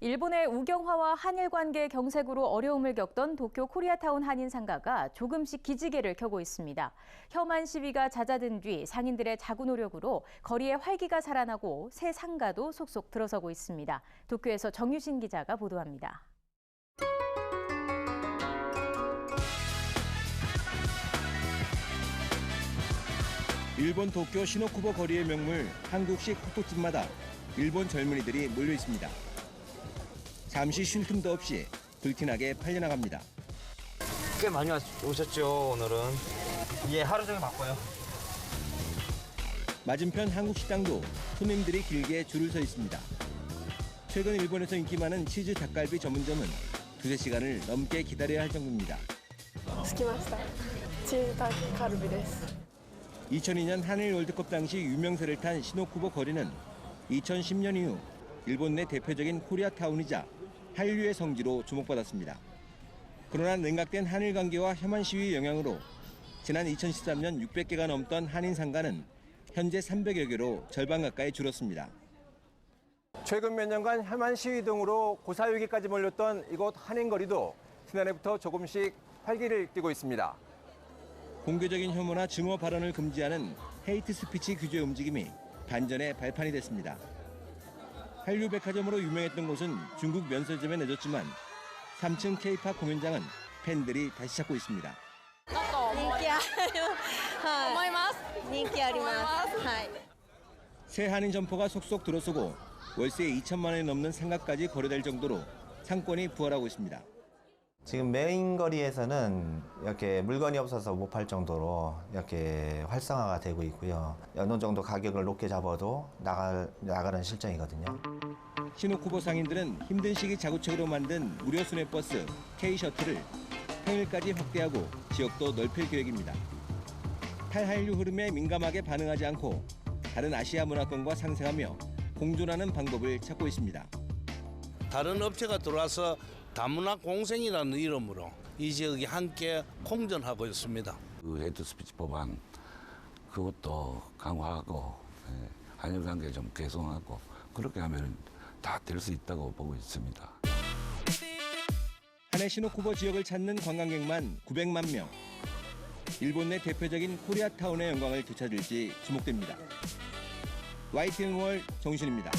일본의 우경화와 한일 관계 경색으로 어려움을 겪던 도쿄 코리아타운 한인 상가가 조금씩 기지개를 켜고 있습니다. 혐한 시위가 잦아든 뒤 상인들의 자구 노력으로 거리에 활기가 살아나고 새 상가도 속속 들어서고 있습니다. 도쿄에서 정유신 기자가 보도합니다. 일본 도쿄 시노쿠보 거리의 명물 한국식 헛국집마다 일본 젊은이들이 몰려 있습니다. 잠시 쉴 틈도 없이 불티나게 팔려나갑니다. 꽤 많이 왔- 오셨죠 오늘은 예 하루 종일 바빠요 맞은편 한국 식당도 손님들이 길게 줄을 서 있습니다. 최근 일본에서 인기 많은 치즈 닭갈비 전문점은 두세 시간을 넘게 기다려야 할 정도입니다. 着きましたチーズタッカルビです 2002년 한일 월드컵 당시 유명세를 탄 시노쿠보 거리는 2010년 이후 일본 내 대표적인 코리아타운이자 한류의 성지로 주목받았습니다. 그러나 냉각된 한일 관계와 혐한 시위 영향으로 지난 2013년 600개가 넘던 한인 상가는 현재 300여 개로 절반 가까이 줄었습니다. 최근 몇 년간 혐한 시위 등으로 고사유기까지 몰렸던 이곳 한인거리도 지난해부터 조금씩 활기를 띠고 있습니다. 공개적인 혐오나 증오 발언을 금지하는 헤이트 스피치 규제 움직임이 반전의 발판이 됐습니다. 한류백화점으로 유명했던 곳은 중국 면세점에 내줬지만 3층 K-팝 공연장은 팬들이 다시 찾고 있습니다. 네. 새 한인 점포가 속속 들어서고 월세 2천만 원이 넘는 상가까지 거래될 정도로 상권이 부활하고 있습니다. 지금 메인 거리에서는 이렇게 물건이 없어서 못 팔 정도로 이렇게 활성화가 되고 있고요. 어느 정도 가격을 높게 잡아도 나가, 나가는 실정이거든요. 신호쿠보 상인들은 힘든 시기 자구책으로 만든 무료 순회버스 K셔틀을 평일까지 확대하고 지역도 넓힐 계획입니다. 탈한류 흐름에 민감하게 반응하지 않고 다른 아시아 문화권과 상생하며 공존하는 방법을 찾고 있습니다. 다른 업체가 들어와서 다문화 공생이라는 이름으로 이 지역이 함께 공존하고 있습니다. 그 헤드 스피치 법안 그것도 강화하고 예, 한일 관계 좀 개선하고 그렇게 하면 다 될 수 있다고 보고 있습니다. 한해 시노쿠보 지역을 찾는 관광객만 900만 명. 일본 내 대표적인 코리아타운의 영광을 되찾을지 주목됩니다. YTN 월 정신입니다.